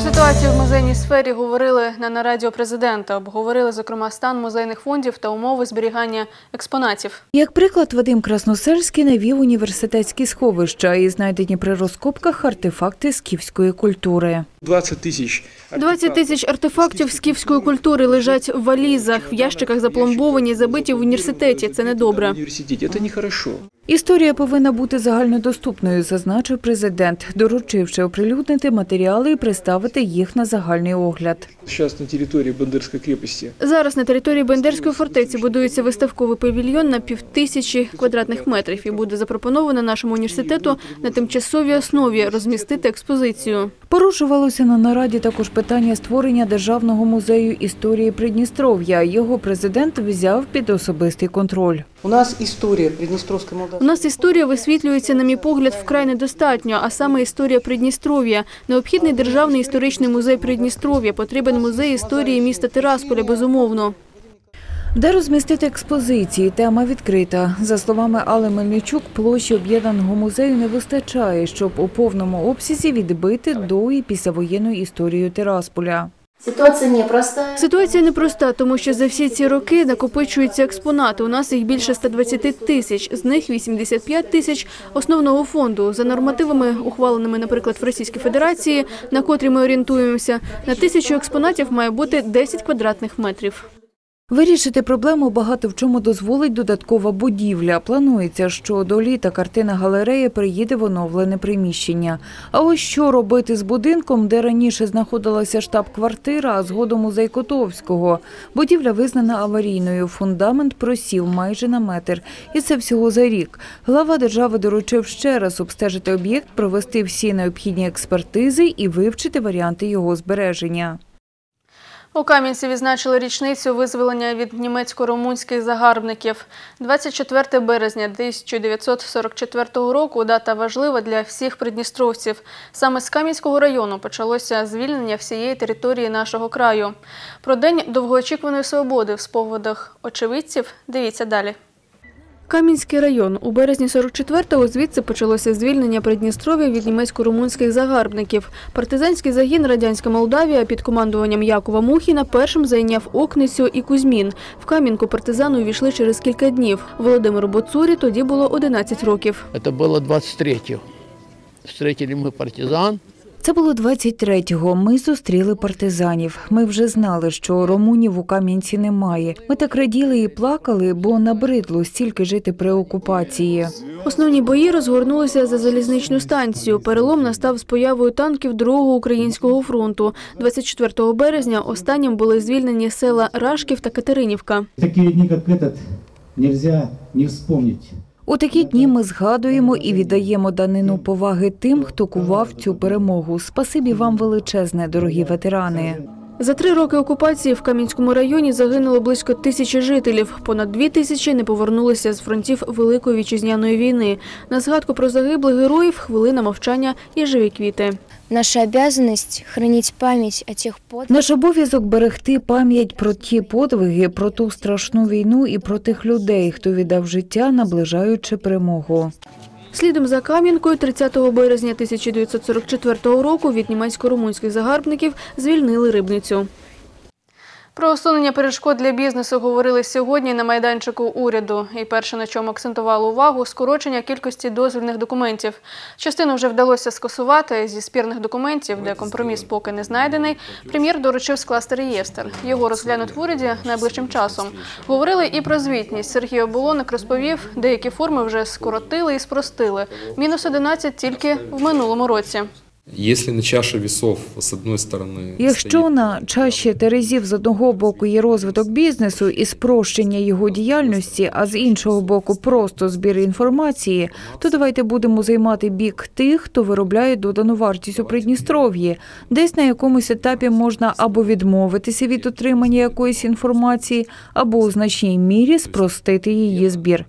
Про ситуацію в музейній сфері говорили на нараді у президента. Обговорили, зокрема, стан музейних фондів та умови зберігання експонатів. Як приклад, Вадим Красносельський навів університетські сховища і знайдені при розкопках артефакти скіфської культури. 20 тисяч 20 тисяч артефактів скіфської культури лежать в валізах, в ящиках запломбовані, забиті в університеті. Це недобре. Це нехорошо. Історія повинна бути загальнодоступною, зазначив президент, доручивши оприлюднити матеріали і представити їх на загальний огляд. Зараз на території Бандерської крепості Зараз на території Бендерської фортеці будується виставковий павільйон на півтисячі квадратних метрів і буде запропоновано нашому університету на тимчасовій основі розмістити експозицію. Порушувалося на нараді також питання створення державного музею історії Придністров'я. Його президент взяв під особистий контроль. У нас історія Придністровської У нас історія висвітлюється, на мій погляд, вкрай недостатньо, а саме історія Придністров'я. Необхідний державний історичний музей Придністров'я. Потрібен музей історії міста Тирасполя, безумовно. Де розмістити експозиції? Тема відкрита. За словами Алли Мельничук, площі об'єднаного музею не вистачає, щоб у повному обсязі відбити до і післявоєнну історію Тирасполя. Ситуация непроста. Ситуація непроста, тому що за всі ці роки накопичуються експонати. У нас їх більше 120 тисяч, з них 85 тисяч основного фонду. За нормативами, ухваленими, наприклад, в Російській Федерації, на котрі ми орієнтуємося, на тисячу експонатів має бути 10 квадратних метрів. Вирішити проблему багато в чому дозволить додаткова будівля. Планується, що до літа картина галереї приїде в оновлене приміщення. А ось що робити з будинком, де раніше знаходилася штаб-квартира, а згодом музей Котовського. Будівля визнана аварійною. Фундамент просів майже на метр. І це всього за рік. Глава держави доручив ще раз обстежити об'єкт, провести всі необхідні експертизи і вивчити варіанти його збереження. У Кам'янці відзначили річницю визволення від німецько-румунських загарбників. 24 березня 1944 року дата важлива для всіх придністровців. Саме з Кам'янського району почалося звільнення всієї території нашого краю. Про день довгоочікуваної свободи в споводах очевидців дивіться далі. Кам'янський район. У березні 44-го звідси почалося звільнення Придністров'я від німецько-румунських загарбників. Партизанський загін Радянська Молдавія під командуванням Якова Мухіна першим зайняв Окницю і Кузьмін. В Кам'янку партизани увійшли через кілька днів. Володимиру Боцурі тоді було 11 років. Это было 23-го. Встретили мы партизан. Це було 23-го. Ми зустріли партизанів. Ми вже знали, що румунів у Кам'янці немає. Ми так раділи і плакали, бо набридло стільки жити при окупації. Основні бої розгорнулися за залізничну станцію. Перелом настав з появою танків Другого українського фронту. 24 березня останнім були звільнені села Рашків та Катеринівка. Такие дни, как этот, нельзя не вспомнить. У такі дні ми згадуємо і віддаємо данину поваги тим, хто кував цю перемогу. Спасибі вам величезне, дорогі ветерани. За три роки окупації в Кам'янському районі загинуло близько тисячі жителів. Понад дві тисячі не повернулися з фронтів Великої вітчизняної війни. На згадку про загиблих героїв хвилина мовчання і живі квіти. Наша обязанность хранить память о тех подвигах, Наш обов'язок берегти пам'ять про ті подвиги, про ту страшну війну і про тих людей, хто віддав життя, наближаючи перемогу. Слідом за Кам'янкою 30 березня 1944 року від німецько-румунських загарбників звільнили рибницю. Про усунення перешкод для бізнесу говорили сьогодні на майданчику уряду. І перше, на чому акцентували увагу, скорочення кількості дозвільних документів. Частину вже вдалося скасувати зі спірних документів, де компроміс поки не знайдений. Прем'єр доручив скласти реєстр. Його розглянуть в уряді найближчим часом. Говорили і про звітність. Сергій Оболоник розповів, деякі форми вже скоротили і спростили. Мінус 11 тільки в минулому році. Если на чаше весов с одной стороны Якщо на чаші терезів з одного боку є розвиток бізнесу і спрощення його діяльності, а з іншого боку просто збір інформації, то давайте будемо займати бік тих, хто виробляє додану вартість у Придністров'ї. Десь на якомусь етапі можна або відмовитися від отримання якоїсь інформації, або у значній мірі спростити її збір.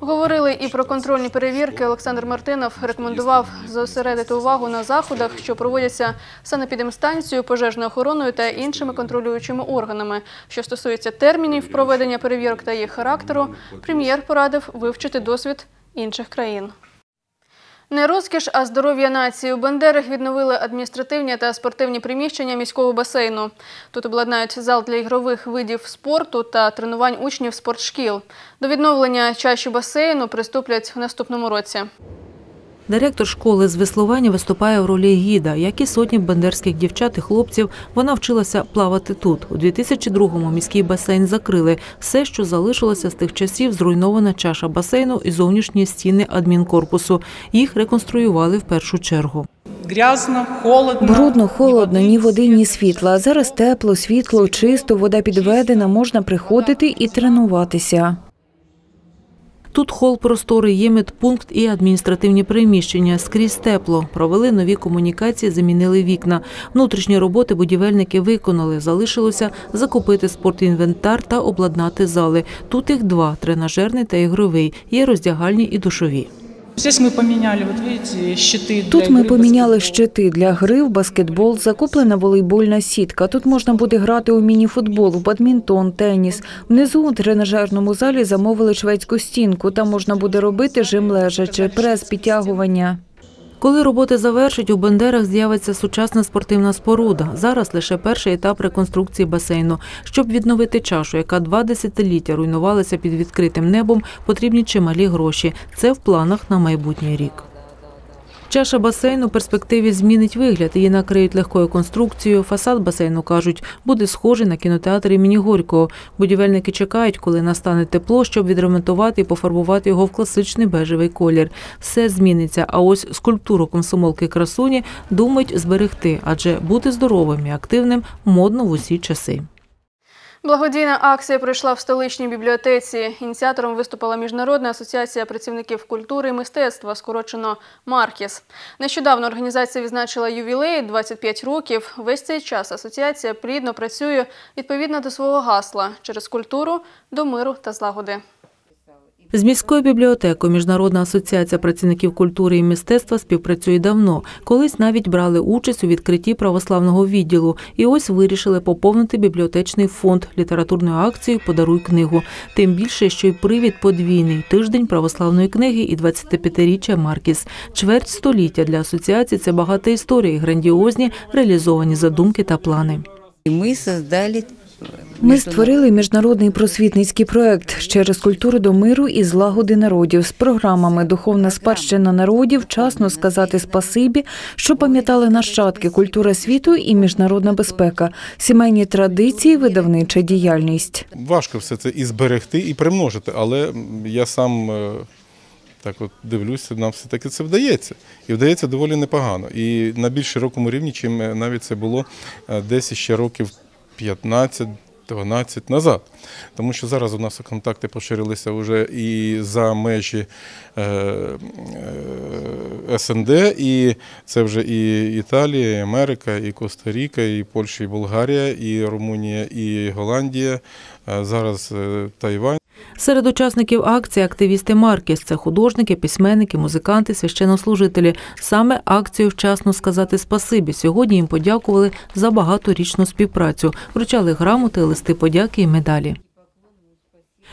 Говорили і про контрольні перевірки. Олександр Мартинов рекомендував зосередити увагу на заходах, що проводяться санепідемстанцією, пожежною охороною та іншими контролюючими органами. Що стосується термінів проведення перевірок та їх характеру, прем'єр порадив вивчити досвід інших країн. Не розкіш, а здоров'я нації. У Бендерах відновили адміністративні та спортивні приміщення міського басейну. Тут обладнають зал для ігрових видів спорту та тренувань учнів спортшкіл. До відновлення чаші басейну приступлять в наступному році. Директор школи з веслування виступає в ролі гіда. Як і сотні бендерських дівчат і хлопців, вона вчилася плавати тут. У 2002-му міський басейн закрили. Все, що залишилося з тих часів, зруйнована чаша басейну і зовнішні стіни адмінкорпусу. Їх реконструювали в першу чергу. Грязно, холодно. Брудно, холодно, ні води, ні світла. А зараз тепло, світло, чисто, вода підведена, можна приходити і тренуватися. Тут хол просторий, є медпункт і адміністративні приміщення. Скрізь тепло. Провели нові комунікації, замінили вікна. Внутрішні роботи будівельники виконали. Залишилося закупити спортінвентар та обладнати зали. Тут їх два – тренажерний та ігровий. Є роздягальні і душові. Здесь мы поменяли, вот видите, щиты для Тут ми игры в поміняли баскетбол. щити для гри в баскетбол, закуплена волейбольна сітка. Тут можна буде грати у мініфутбол, в бадмінтон, теніс. Внизу у тренажерному залі замовили шведську стінку. Там можна буде робити жим лежачи, прес, підтягування. Коли роботи завершать, у Бендерах з'явиться сучасна спортивна споруда. Зараз лише перший етап реконструкції басейну. Щоб відновити чашу, яка два десятиліття руйнувалася під відкритим небом, потрібні чималі гроші. Це в планах на майбутній рік. Чаша басейну в перспективі змінить вигляд. Її накриють легкою конструкцією. Фасад басейну, кажуть, буде схожий на кінотеатр імені Горького. Будівельники чекають, коли настане тепло, щоб відремонтувати і пофарбувати його в класичний бежевий колір. Все зміниться. А ось скульптуру комсомолки красуні думають зберегти, адже бути здоровим і активним модно в усі часи. Благодійна акція пройшла в столичній бібліотеці. Ініціатором виступила Міжнародна асоціація працівників культури і мистецтва, скорочено Маркіс. Нещодавно організація відзначила ювілей 25 років. Весь цей час асоціація плідно працює відповідно до свого гасла через культуру до миру та злагоди. З міською бібліотекою Міжнародна асоціація працівників культури і мистецтва співпрацює давно. Колись навіть брали участь у відкритті православного відділу. І ось вирішили поповнити бібліотечний фонд літературною акцією Подаруй книгу. Тим більше, що й привід подвійний тиждень православної книги і 25-річчя Маркіс. Чверть століття для асоціації це багата історія, і грандіозні реалізовані задумки та плани. Мы создали Ми створили міжнародний просвітницький проект через культуру до миру і злагоди народів з програмами Духовна спадщина народів, вчасно сказати спасибі, що пам'ятали нащадки, культура світу і міжнародна безпека, сімейні традиції, видавнича діяльність. Важко все це і зберегти, і примножити, але я сам е, так от дивлюся, нам все-таки це вдається. І вдається доволі непогано. І на більш широкому рівні, чим е, навіть це було е, десь ще років 15 12 назад. Тому що зараз у нас контакти поширилися вже і за межі е, е, СНД, і це вже і Італія, і Америка, і Коста-Ріка, і Польща, і Болгарія, і Румунія, і Голландія, е, зараз Тайвань. Серед учасників акції активісти Маркіс це художники, письменники, музиканти, священнослужителі. Саме акцію вчасно сказати спасибі. Сьогодні їм подякували за багаторічну співпрацю, вручали грамоти, листи подяки і медалі.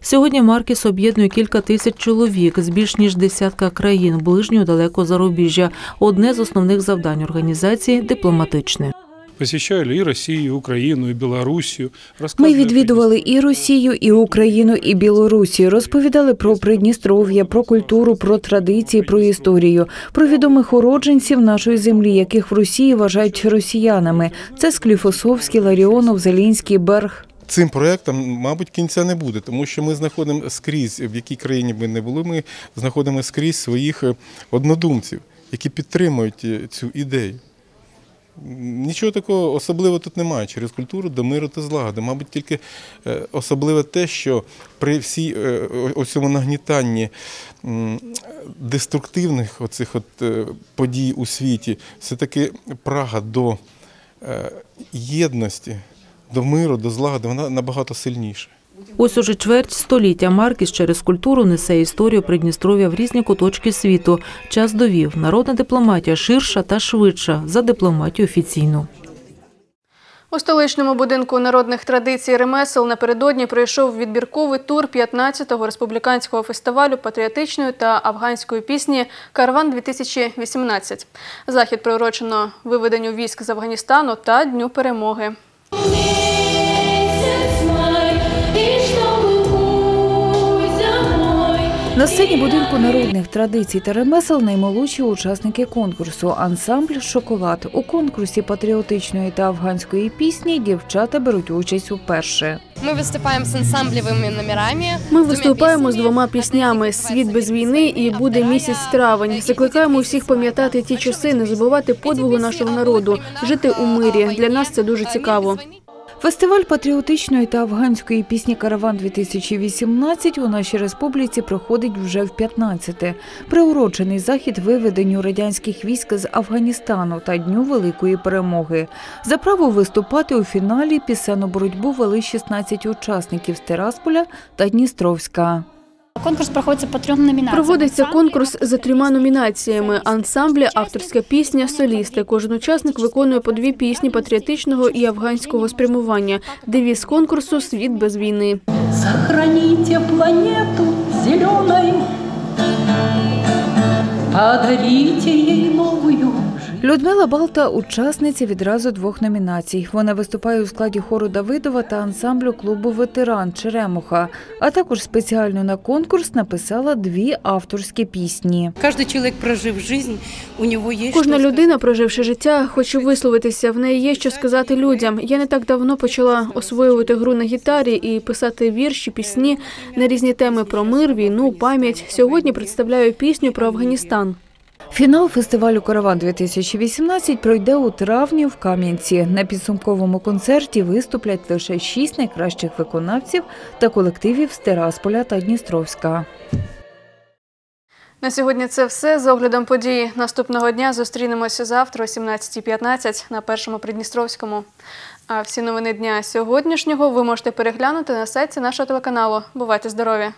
Сьогодні Маркіс об'єднує кілька тисяч чоловік з більш ніж десятка країн ближнього далеко зарубіжжя. Одне з основних завдань організації дипломатичне. Посещали і Росію, і Україну, і Білорусію. Ми відвідували і Росію, і Україну, і Білорусі. Розповідали про Придністров'я, про культуру, про традиції, про історію, про відомих уродженців нашої землі, яких в Росії вважають росіянами. Це Скліфосовський, Ларіонов, Зелінський, Берг. Цим проектам, мабуть, кінця не буде, тому що ми знаходимо скрізь, в якій країні ми не були, ми знаходимо скрізь своїх е, однодумців, які підтримують е, цю ідею. Нічого такого особливого тут немає через культуру до миру та злагоди. Мабуть, тільки е, особливе те, що при всій е, цьому нагнітанні деструктивних оцих от е, подій у світі, все-таки прага до єдності, до миру, до злагоди, вона набагато сильніша. Ось уже чверть століття Маркіс через культуру несе історію Придністров'я в різні куточки світу. Час довів, народна дипломатія ширша та швидша за дипломатію офіційну. У столичному будинку народних традицій ремесел напередодні пройшов відбірковий тур 15-го республіканського фестивалю патріотичної та афганської пісні Карван 2018 Захід приурочено виведенню військ з Афганістану та Дню перемоги. Сцені будинку народних традицій та ремесел наймолодші учасники конкурсу Ансамбль Шоколад. У конкурсі патріотичної та афганської пісні дівчата беруть участь уперше. Ми виступаємо з ансамблевими номерами. Ми виступаємо з двома піснями Світ без війни і буде місяць травень. Закликаємо усіх пам'ятати ті часи, не забувати подвигу нашого народу, жити у мирі. Для нас це дуже цікаво. Фестиваль патріотичної та афганської пісні Караван 2018 у нашій республіці проходить вже в 15-те. Приурочений захід виведенню радянських військ з Афганістану та Дню Великої перемоги. За право виступати у фіналі пісенну боротьбу вели 16 учасників з Тирасполя та Дністровська. Конкурс проходиться по трьом номінаціям. Проводиться конкурс за трьома номінаціями: ансамблі, авторська пісня, солісти. Кожен учасник виконує по дві пісні патріотичного і афганського спрямування. Девіз конкурсу Світ без війни. Сохраните планету зеленою, подаріть їй новую Людмила Балта учасниця відразу двох номінацій. Вона виступає у складі хору Давидова та ансамблю клубу Ветеран Черемуха, а також спеціально на конкурс написала дві авторські пісні. Каждый человек, прожив жизнь, у него есть Кожна людина, проживши життя, хоче висловитися. В неї є що сказати людям. Я не так давно почала освоювати гру на гітарі і писати вірші, пісні на різні теми про мир, війну, пам'ять. Сьогодні представляю пісню про Афганістан. Фінал фестивалю Караван 2018 пройде у травні в Кам'янці. На підсумковому концерті виступлять лише шість найкращих виконавців та колективів з Терасполя та Дністровська. На сьогодні це все. За оглядом події наступного дня зустрінемося завтра о 17.15 на першому Придністровському. А всі новини дня сьогоднішнього ви можете переглянути на сайті нашого телеканалу. Бувайте здорові!